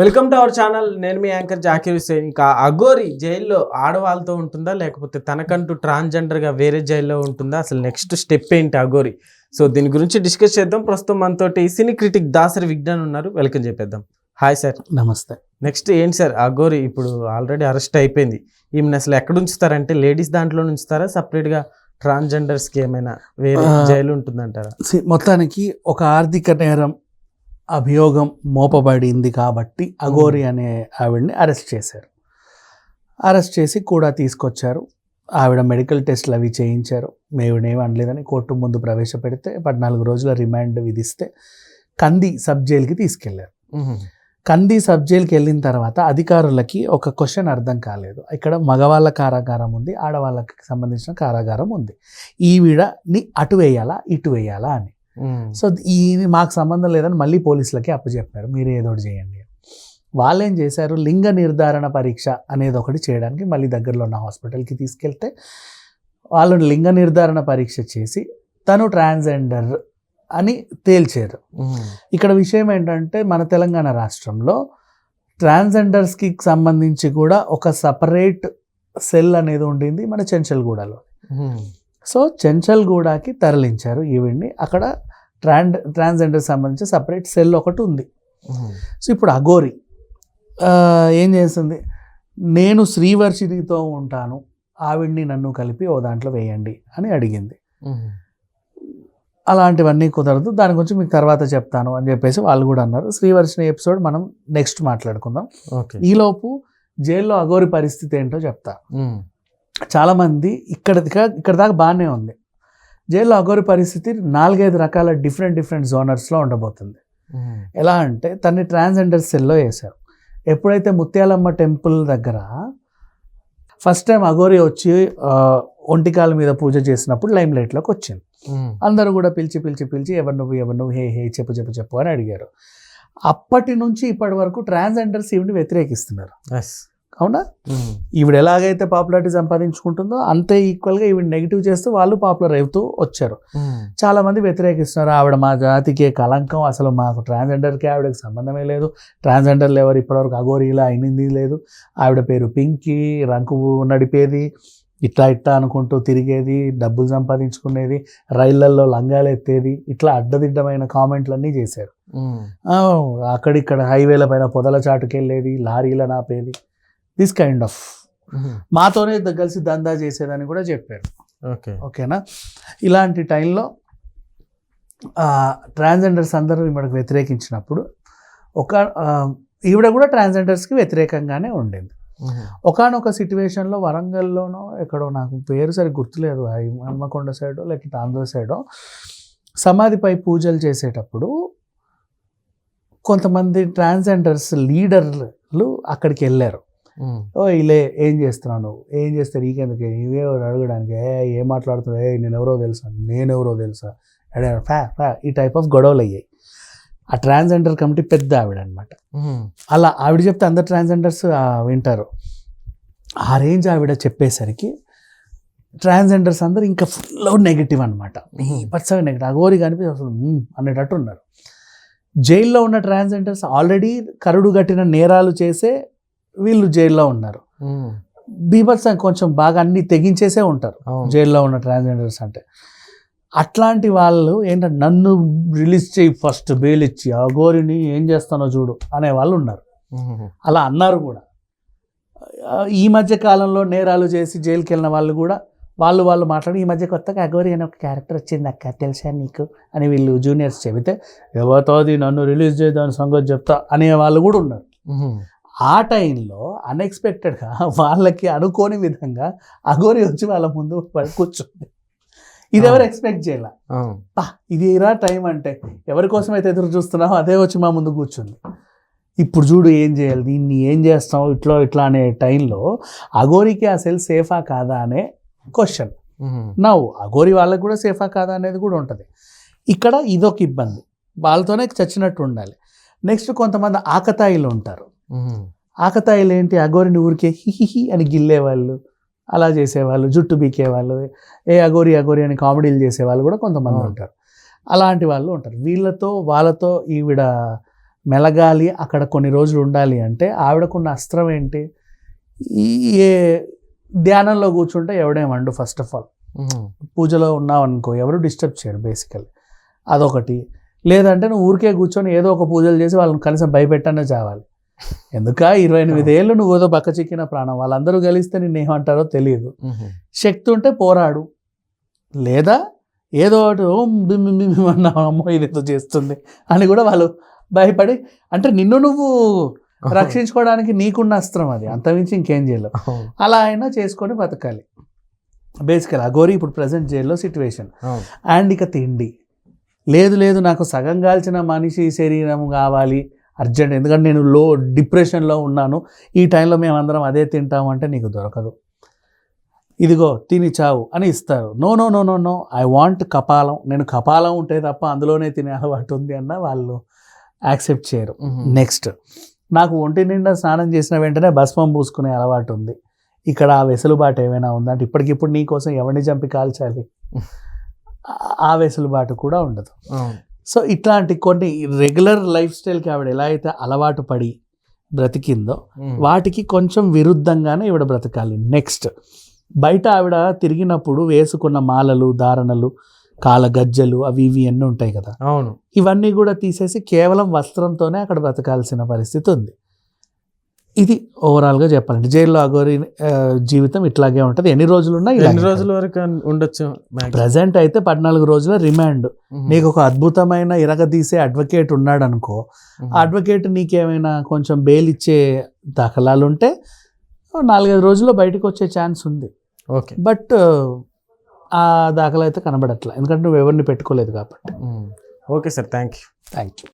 Welcome to our channel నేను మీ anchor Zakir Hussain ఇంకా అగోరి జైల్లో ఆడవాళ్ళతో ఉంటుందా? లేకపోతే తనకంటూ transgender గా వేరే జైల్లో ఉంటుందా? అసలు నెక్స్ట్ స్టెప్ ఏంటి అగోరి సో దీని గురించి డిస్కస్ చేద్దాం. ప్రస్తుతం మనతోటి సినీ క్రిటిక్ దాసరి విజ్ఞాన్ ఉన్నారు. వెల్కమ్ చెప్పేద్దాం. హాయ్ సార్ నమస్తే. నెక్స్ట్ ఏంటి సార్ అగోరి ఇప్పుడు ఆల్రెడీ అరెస్ట్ అయిపోయింది. ఈమెను అసలు ఎక్కడ ఉంచుతారంటే లేడీస్ దాంట్లో ఉంచుతారా? సపరేట్గా ట్రాన్స్జెండర్స్కి ఏమైనా వేరే జైలు ఉంటుందంటారా? మొత్తానికి ఒక ఆర్థిక నేరం అభియోగం మోపబడింది కాబట్టి అఘోరి అనే ఆవిడని అరెస్ట్ చేశారు. అరెస్ట్ చేసి కూడా తీసుకొచ్చారు. ఆవిడ మెడికల్ టెస్ట్లు అవి చేయించారు. మేవిడేమి అనలేదని కోర్టు ముందు ప్రవేశపెడితే పద్నాలుగు రోజుల రిమాండ్ విధిస్తే కంది సబ్ జైలుకి తీసుకెళ్ళారు. కంది సబ్ జైలుకి వెళ్ళిన తర్వాత అధికారులకి ఒక క్వశ్చన్ అర్థం కాలేదు. ఇక్కడ మగవాళ్ళ కారాగారం ఉంది ఆడవాళ్ళకి సంబంధించిన కారాగారం ఉంది. ఈవిడని అటు వేయాలా ఇటు వేయాలా అని. సో ఈ మాకు సంబంధం లేదని మళ్ళీ పోలీసులకి అప్పచెప్పారు. మీరు ఏదో ఒకటి చేయండి వాళ్ళు ఏం చేశారు? లింగ నిర్ధారణ పరీక్ష అనేది ఒకటి చేయడానికి మళ్ళీ దగ్గరలో ఉన్న హాస్పిటల్కి తీసుకెళ్తే వాళ్ళు లింగ నిర్ధారణ పరీక్ష చేసి తను ట్రాన్స్జెండర్ అని తేల్చారు. ఇక్కడ విషయం ఏంటంటే మన తెలంగాణ రాష్ట్రంలో ట్రాన్స్జెండర్స్కి సంబంధించి కూడా ఒక సపరేట్ సెల్ అనేది ఉండింది మన చెంచల్గూడలో. సో చెంచల్గూడకి తరలించారు ఈవిడ్ని. అక్కడ ట్రాన్ ట్రాన్స్జెండర్ సంబంధించి సపరేట్ సెల్ ఒకటి ఉంది. సో ఇప్పుడు అఘోరి ఏం చేస్తుంది? నేను శ్రీవర్షినితో ఉంటాను ఆవిడ్ని నన్ను కలిపి ఓ దాంట్లో వేయండి అని అడిగింది. అలాంటివన్నీ కుదరదు దాని గురించి మీకు తర్వాత చెప్తాను అని చెప్పేసి వాళ్ళు కూడా అన్నారు. శ్రీవర్షిని ఎపిసోడ్ మనం నెక్స్ట్ మాట్లాడుకుందాం. ఓకే. ఈలోపు జైల్లో అఘోరి పరిస్థితి ఏంటో చెప్తా. చాలామంది ఇక్కడ ఇక్కడ దాకా బాగానే ఉంది. జైల్లో అఘోరి పరిస్థితి నాలుగైదు రకాల డిఫరెంట్ డిఫరెంట్ జోనర్స్లో ఉండబోతుంది. ఎలా అంటే తన్ని ట్రాన్స్జెండర్ సెల్లో వేశారు. ఎప్పుడైతే ముత్యాలమ్మ టెంపుల్ దగ్గర ఫస్ట్ టైం అఘోరి వచ్చి ఒంటికాల మీద పూజ చేసినప్పుడు లైమ్ లైట్లోకి వచ్చింది అందరూ కూడా పిలిచి పిలిచి పిలిచి ఎవరు నువ్వు ఎవరు నువ్వు హే హే చెప్పు చెప్పు చెప్పు అని అడిగారు. అప్పటి నుంచి ఇప్పటి వరకు ట్రాన్స్జెండర్స్ ఈవిని వ్యతిరేకిస్తున్నారు. అవునా? ఈవిడ ఎలాగైతే పాపులారిటీ సంపాదించుకుంటుందో అంతే ఈక్వల్గా ఈవిడ నెగిటివ్ చేస్తూ వాళ్ళు పాపులర్ అవుతూ వచ్చారు. చాలా మంది వ్యతిరేకిస్తున్నారు. ఆవిడ మా జాతికి కలంకం అసలు మాకు ట్రాన్స్జెండర్కి ఆవిడకి సంబంధమే లేదు. ట్రాన్స్జెండర్లు ఎవరు ఇప్పటివరకు అఘోరీలా అయినది లేదు. ఆవిడ పేరు పింకీ రంకు నడిపేది ఇట్లా ఇట్లా అనుకుంటూ తిరిగేది డబ్బులు సంపాదించుకునేది రైళ్ళల్లో లంగాలు ఎత్తేది ఇట్లా అడ్డదిడ్డమైన కామెంట్లన్నీ చేశారు. అక్కడిక్కడ హైవేల పైన పొదల చాటుకి వెళ్ళేది లారీల నాపేది. దిస్ కైండ్ ఆఫ్ మాతోనే కలిసి దందా చేసేదని కూడా చెప్పారు. ఓకే. ఓకేనా? ఇలాంటి టైంలో ట్రాన్స్జెండర్స్ అందరూ ఈవిడకు వ్యతిరేకించినప్పుడు ఒక ఈవిడ కూడా ట్రాన్స్జెండర్స్కి వ్యతిరేకంగానే ఉండింది. ఒకనొక సిచ్యువేషన్లో వరంగల్లోనో ఎక్కడో నాకు పేరు సరి గుర్తులేదు. హన్మకొండ సైడో లేకపోతే ఆంధ్ర సైడో సమాధిపై పూజలు చేసేటప్పుడు కొంతమంది ట్రాన్స్జెండర్స్ లీడర్లు అక్కడికి వెళ్ళారు. ఓ ఇలే ఏం చేస్తున్నావు నువ్వు? ఏం చేస్తారు నీకెందుకు? ఇవే అడగడానికి ఏ ఏం మాట్లాడుతున్నావు? ఏ నేను ఎవరో తెలుసా? నేను ఎవరో తెలుసా? అడే ఫ్యా ఫ్యా ఈ టైప్ ఆఫ్ గొడవలు అయ్యాయి. ఆ ట్రాన్స్జెండర్ కమిటీ పెద్ద ఆవిడ అనమాట అలా ఆవిడ చెప్తే అందరు ట్రాన్స్జెండర్స్ వింటారు. ఆ రేంజ్ ఆవిడ చెప్పేసరికి ట్రాన్స్జెండర్స్ అందరూ ఇంకా ఫుల్ నెగిటివ్ అనమాట పర్సెంట్ నెగిటివ్ అగోరి కనిపి అసలు అనేటట్టు ఉన్నారు. జైల్లో ఉన్న ట్రాన్స్జెండర్స్ ఆల్రెడీ కరుడు గట్టిన నేరాలు చేసే వీళ్ళు జైల్లో ఉన్నారు. బీభత్స కొంచెం బాగా అన్ని తెగించేసే ఉంటారు. జైల్లో ఉన్న ట్రాన్స్జెండర్స్ అంటే. అట్లాంటి వాళ్ళు ఏంటంటే నన్ను రిలీజ్ చేయి ఫస్ట్ బెయిల్ ఇచ్చి ఆ గోరిని ఏం చేస్తానో చూడు అనే వాళ్ళు ఉన్నారు. అలా అన్నారు కూడా. ఈ మధ్య కాలంలో నేరాలు చేసి జైలుకి వెళ్ళిన వాళ్ళు కూడా వాళ్ళు వాళ్ళు మాట్లాడి ఈ మధ్య కొత్తగా అగోరి అనే ఒక క్యారెక్టర్ వచ్చింది అక్క తెలుసా నీకు? అని వీళ్ళు జూనియర్స్ చెబితే ఎవరితోది నన్ను రిలీజ్ చేయదాని సంగతి చెప్తా అనే వాళ్ళు కూడా ఉన్నారు. ఆ టైంలో అన్ఎక్స్పెక్టెడ్గా వాళ్ళకి అనుకోని విధంగా అగోరి వచ్చి వాళ్ళ ముందు కూర్చుంది. ఇది ఎవరు ఎక్స్పెక్ట్ చేయాల? ఇది ఇరా టైం అంటే ఎవరి కోసం అయితే ఎదురు చూస్తున్నామో అదే వచ్చి మా ముందు కూర్చుంది. ఇప్పుడు చూడు ఏం చేయాలి దీన్ని ఏం చేస్తాం ఇట్లా ఇట్లా అనే టైంలో అగోరికి ఆ సెల్ సేఫా కాదా అనే క్వశ్చన్ నవ్వు అగోరి వాళ్ళకి కూడా సేఫా కాదా అనేది కూడా ఉంటుంది. ఇక్కడ ఇదొక ఇబ్బంది. వాళ్ళతోనే చచ్చినట్టు ఉండాలి. నెక్స్ట్ కొంతమంది ఆకతాయిలు ఉంటారు. ఆకతాయిలు ఏంటి? అగోరిని ఊరికే హిహిహి అని గిల్లేవాళ్ళు అలా చేసేవాళ్ళు జుట్టు బీకేవాళ్ళు ఏ అగోరి అగోరి అని కామెడీలు చేసేవాళ్ళు కూడా కొంతమంది. ఉంటారు. అలాంటి వాళ్ళు ఉంటారు. వీళ్ళతో వాళ్ళతో ఈవిడ మెలగాలి అక్కడ కొన్ని రోజులు ఉండాలి అంటే ఆవిడకున్న అస్త్రం ఏంటి? ఈ ఏ ధ్యానంలో కూర్చుంటే ఎవడేమండు ఫస్ట్ ఆఫ్ ఆల్. పూజలో ఉన్నావు అనుకో ఎవరు డిస్టర్బ్ చేయరు బేసికలీ అదొకటి. లేదంటే నువ్వు ఊరికే కూర్చొని ఏదో ఒక పూజలు చేసి వాళ్ళని కనీసం భయపెట్టనే చావాలి. ఎందుక? ఇరవై ఎనిమిది ఏళ్ళు నువ్వు ఏదో బక్క చిక్కిన ప్రాణం. వాళ్ళందరూ కలిస్తే నిన్ను ఏమంటారో తెలియదు. శక్తి ఉంటే పోరాడు. లేదా ఏదో ఒకటి ఓం బిమ్ బిమ్ బిమ్ బిమ్ అన్న అమ్మో ఇదేదో చేస్తుంది అని కూడా వాళ్ళు భయపడి అంటే నిన్ను నువ్వు రక్షించుకోవడానికి నీకున్న అస్త్రం అది. అంతమించి ఇంకేం చేయలేవు. అలా అయినా చేసుకొని బతకాలి. బేసికల్ అగోరి ఇప్పుడు ప్రజెంట్ జైల్లో సిచ్యువేషన్ అవును. అండ్ ఇక తిండి. లేదు లేదు నాకు సగం కాల్చిన మనిషి శరీరం కావాలి అర్జెంట్. ఎందుకంటే నేను లో డిప్రెషన్లో ఉన్నాను. ఈ టైంలో మేమందరం అదే తింటాము అంటే నీకు దొరకదు. ఇదిగో తిని చావు అని ఇస్తారు. No no no no no I want కపాలం. నేను కపాలం ఉంటే తప్ప అందులోనే తినే అలవాటు ఉంది అన్న వాళ్ళు యాక్సెప్ట్ చేయరు. నెక్స్ట్ నాకు ఒంటి నిండా స్నానం చేసిన వెంటనే భస్మం పూసుకునే అలవాటు ఉంది. ఇక్కడ ఆ వెసులుబాటు ఏమైనా ఉందా? అంటే ఇప్పటికిప్పుడు నీ కోసం ఎవరిని చంపి కాల్చాలి? ఆ- వెసులుబాటు కూడా ఉండదు. సో ఇట్లాంటి కొన్ని రెగ్యులర్ లైఫ్ స్టైల్కి ఆవిడ ఎలా అయితే అలవాటు పడి బ్రతికిందో. వాటికి కొంచెం విరుద్ధంగానే ఈవిడ బ్రతకాలి. నెక్స్ట్ బయట ఆవిడ తిరిగినప్పుడు వేసుకున్న మాలలు ధారణలు కాల గజ్జలు అవి ఇవి అన్నీ ఉంటాయి కదా? అవును. ఇవన్నీ కూడా తీసేసి కేవలం వస్త్రంతోనే అక్కడ బ్రతకాల్సిన పరిస్థితి ఉంది. ఇది ఓవరాల్గా చెప్పాలంటే జైల్లో అగోరి జీవితం ఇట్లాగే ఉంటుంది. ఎన్ని రోజులున్నా ఎన్ని రోజుల వరకు ఉండొచ్చు? ప్రజెంట్ అయితే పద్నాలుగు రోజుల రిమాండ్. నీకు ఒక అద్భుతమైన ఇరగదీసే అడ్వకేట్ ఉన్నాడు అనుకో అడ్వకేట్ నీకేమైనా కొంచెం బెయిల్ ఇచ్చే దాఖలాలు ఉంటే నాలుగైదు రోజుల్లో బయటకు వచ్చే ఛాన్స్ ఉంది. ఓకే. బట్ ఆ దాఖలా అయితే కనబడట్లా. ఎందుకంటే నువ్వు ఎవరిని పెట్టుకోలేదు కాబట్టి. Okay sir thank you thank you